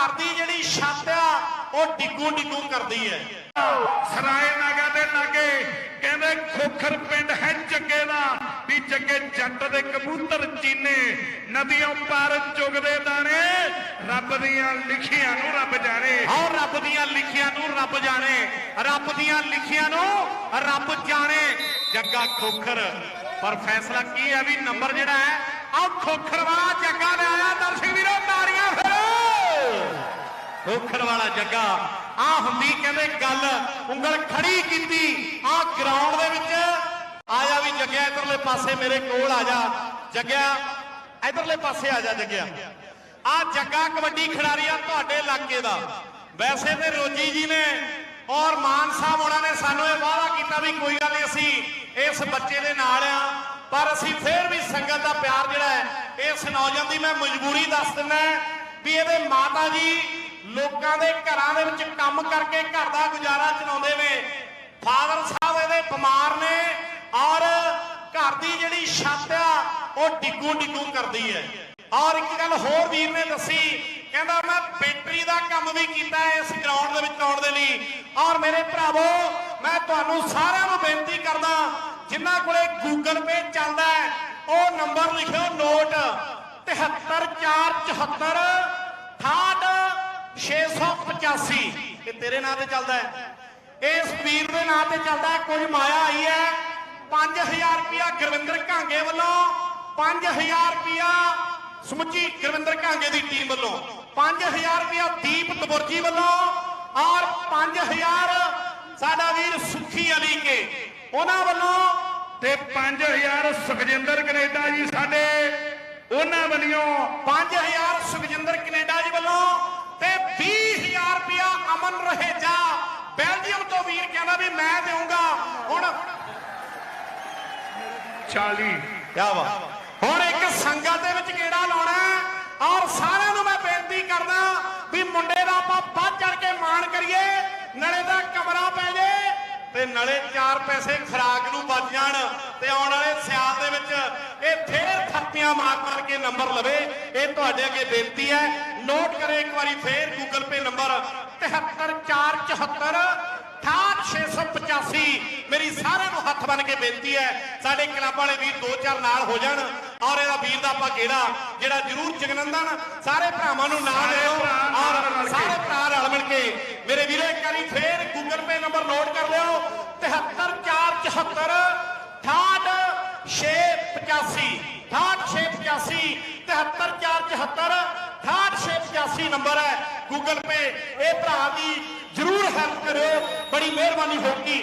ਘਰ ਦੀ ਜਿਹੜੀ ਛੱਤ ਆ ਉਹ ਡਿੱਗੂ ਡਿੱਗੂ ਕਰਦੀ ਹੈ। ਸਰਾਏ ਨਾਗਾ ਦੇ ਲਾਗੇ ਕਹਿੰਦੇ ਖੋਖਰ ਪਿੰਡ ਹੈ ਜੱਗੇ ਦਾ ਵੀ ਜੱਗੇ ਜੱਟ ਦੇ ਕਬੂਤਰ ਚੀਨੇ ਨਦੀਆਂ ਪਾਰ ਚੁਗਦੇ ਦਾਣੇ ਰੱਬ ਦੀਆਂ ਲਿਖੀਆਂ ਨੂੰ ਰੱਬ ਜਾਣੇ। ਔਰ ਰੱਬ ਦੀਆਂ ਲਿਖੀਆਂ ਨੂੰ ਰੱਬ ਜਾਣੇ ਰੱਬ ਦੀਆਂ ਲਿਖੀਆਂ ਨੂੰ ਰੱਬ ਜਾਣੇ। ਜੱਗਾ ਖੋਖਰ ਪਰ ਫੈਸਲਾ ਕੀ ਹੈ ਵੀ ਨੰਬਰ ਜਿਹੜਾ ਹੈ ਆ ਖੋਖਰ ਵਾਲਾ ਖੋਖਰ ਵਾਲਾ ਜੱਗਾ। ਆ ਹੁੰਦੀ ਕਹਿੰਦੇ ਗੱਲ, ਉਂਗਲ ਖੜੀ ਕੀਤੀ ਆ ਗਰਾਊਂਡ ਦੇ ਵਿੱਚ ਆ ਜਾ ਵੀ ਜੱਗਿਆ ਇਧਰਲੇ ਪਾਸੇ ਮੇਰੇ ਕੋਲ ਆ ਜਾ। ਜੱਗਿਆ, ਇਧਰਲੇ ਪਾਸੇ ਆ ਜਾ ਜੱਗਿਆ। ਆ ਜੱਗਾ ਕਬੱਡੀ ਖਿਡਾਰੀ ਆ ਤੁਹਾਡੇ ਇਲਾਕੇ ਦਾ। ਵੈਸੇ ਤੇ ਰੋਜੀ ਜੀ ਨੇ ਔਰ ਮਾਨ ਸਾਹਿਬ ਉਹਨਾਂ ਨੇ ਸਾਨੂੰ ਇਹ ਵਾਅਦਾ ਕੀਤਾ ਵੀ ਕੋਈ ਗੱਲ ਨਹੀਂ, ਅਸੀਂ ਇਸ ਬੱਚੇ ਦੇ ਨਾਲ ਆ, ਪਰ ਅਸੀਂ ਫੇਰ ਵੀ ਸੰਗਤ ਦਾ ਪਿਆਰ ਜਿਹੜਾ ਹੈ, ਇਸ ਨੌਜਵਾਨ ਦੀ ਮੈਂ ਮਜਬੂਰੀ ਦੱਸ ਦਿੰਦਾ ਵੀ ਇਹਦੇ ਮਾਤਾ ਜੀ ਲੋਕਾਂ ਦੇ ਘਰਾਂ ਦੇ ਵਿੱਚ ਕੰਮ ਕਰਕੇ ਘਰ ਦਾ ਗੁਜ਼ਾਰਾ ਚਲਾਉਂਦੇ ਨੇ। ਫਾਦਰ ਸਾਹਿਬ ਇਹਦੇ ਬਿਮਾਰ ਨੇ ਔਰ ਘਰ ਦੀ ਜਿਹੜੀ ਛੱਤ ਆ, ਉਹ ਡਿੱਗੂ ਡਿੱਗੂ ਕਰਦੀ ਹੈ। ਔਰ ਇੱਕ ਗੱਲ ਹੋਰ ਵੀਰ ਨੇ ਦੱਸੀ, ਕਹਿੰਦਾ ਮੈਂ ਬੈਟਰੀ ਦਾ ਕੰਮ ਵੀ ਕੀਤਾ ਇਸ ਗਰਾਊਂਡ ਦੇ ਵਿੱਚ ਆਉਣ ਦੇ ਲਈ। ਔਰ ਮੇਰੇ ਭਰਾਵੋ, ਮੈਂ ਤੁਹਾਨੂੰ ਸਾਰਿਆਂ ਨੂੰ ਬੇਨਤੀ ਕਰਦਾ, ਜਿਨ੍ਹਾਂ ਕੋਲੇ ਗੂਗਲ ਪੇ ਚੱਲਦਾ ਉਹ ਨੰਬਰ ਲਿਖਿਓ ਨੋਟ 73474 685 ਇਹ ਤੇਰੇ ਨਾਂ ਤੇ ਚੱਲਦਾ ਹੈ। ਇਸ ਵੀਰ ਦੇ ਨਾਂ ਤੇ ਚੱਲਦਾ ਕੁਝ ਮਾਇਆ ਆਈ ਹੈ। 5000 ਰੁਪਿਆ ਗੁਰਵਿੰਦਰ ਕਾਂਗੇ ਵੱਲੋਂ। 5000 ਰੁਪਿਆ ਸਮੁੱਚੀ ਗੁਰਵਿੰਦਰ ਕਾਂਗੇ ਦੀ ਟੀਮ ਵੱਲੋਂ। 5000 ਰੁਪਿਆ ਦੀਪ ਤਬੁਰਜੀ ਵੱਲੋਂ। ਔਰ 5000 ਸਾਡਾ ਵੀਰ ਸੁਖੀ ਅਲੀ ਕੇ। ਉਹਨਾਂ ਵੱਲੋਂ ਤੇ 5000 ਸੁਖਜਿੰਦਰ ਕੈਨੇਡਾ ਜੀ ਸਾਡੇ। ਉਹਨਾਂ ਵੱਲੋਂ 5000 ਸੁਖਜਿੰਦਰ ਕੈਨੇਡਾ ਜੀ ਵੱਲੋਂ ਤੇ 20000 ਰੁਪਿਆ ਅਮਨरहेਜਾ ਬੈਲਜੀਅਮ ਤੋਂ ਵੀਰ ਕਹਿੰਦਾ ਵੀ ਮੈਂ ਦੇਵਾਂਗਾ ਹੁਣ 40 ਕਿਆ ਵਾ ਹੁਣ ਇੱਕ ਸੰਗਤ ਦੇ ਵਿੱਚ ਕਿਹੜਾ ਲਾਉਣਾ ਔਰ ਸਾਰਿਆਂ ਨੂੰ ਮੈਂ ਬੇਨਤੀ ਕਰਦਾ ਵੀ ਮੁੰਡੇ ਦਾ ਆਪਾਂ ਵੱਧ ਚੜ ਕੇ ਮਾਣ ਕਰੀਏ। ਨਲੇ ਦਾ ਕਮਰਾ ਪੈ ਜੇ ਤੇ ਨਲੇ ਚਾਰ ਪੈਸੇ ਖਰਾਕ ਨੂੰ ਬਚ ਜਾਣ ਤੇ ਆਉਣ ਵਾਲੇ ਸਿਆਲ ਦੇ ਵਿੱਚ ਇਹ ਫੇਰ ਥੱਪੀਆਂ ਮਾਰ ਮਾਰ ਕੇ ਨੰਬਰ ਲਵੇ। ਇਹ ਤੁਹਾਡੇ ਅੱਗੇ ਬੇਨਤੀ ਹੈ। ਨੋਟ ਕਰੇ ਇੱਕ ਵਾਰੀ ਫੇਰ ਗੂਗਲ ਪੇ ਨੰਬਰ 73474 68685 ਮੇਰੀ ਸਾਰਿਆਂ ਨੂੰ ਹੱਥ ਬੰਨ ਕੇ ਬੇਨਤੀ ਹੈ ਸਾਡੇ ਕਲੱਬ ਵਾਲੇ ਵੀਰ ਦੋ ਚਾਰ ਨਾਲ ਹੋ ਜਾਣ ਔਰ ਇਹਦਾ ਵੀਰ ਦਾ ਆਪਾਂ ਕਿਹੜਾ ਜਿਹੜਾ ਜਰੂਰ ਜਗਨੰਦਨ ਸਾਰੇ ਭਰਾਵਾਂ ਨੂੰ ਨਾਲ ਲਿਓ ਔਰ। ਸਾਰੇ ਭਰਾ ਰਲ ਮਿਲ ਕੇ। ਮੇਰੇ ਵੀਰੋ ਇੱਕ ਵਾਰੀ ਫੇਰ ਗੂਗਲ ਪੇ ਨੰਬਰ ਨੋਟ ਕਰ ਲਿਓ 73474 685 685 73474 685 ਨੰਬਰ ਹੈ। ਗੂਗਲ ਪੇ ਇਹ ਭਰਾ ਦੀ ਜਰੂਰ ਹੈਲਪ ਕਰਿਓ। ਬੜੀ ਮਿਹਰਬਾਨੀ ਹੋਊਗੀ।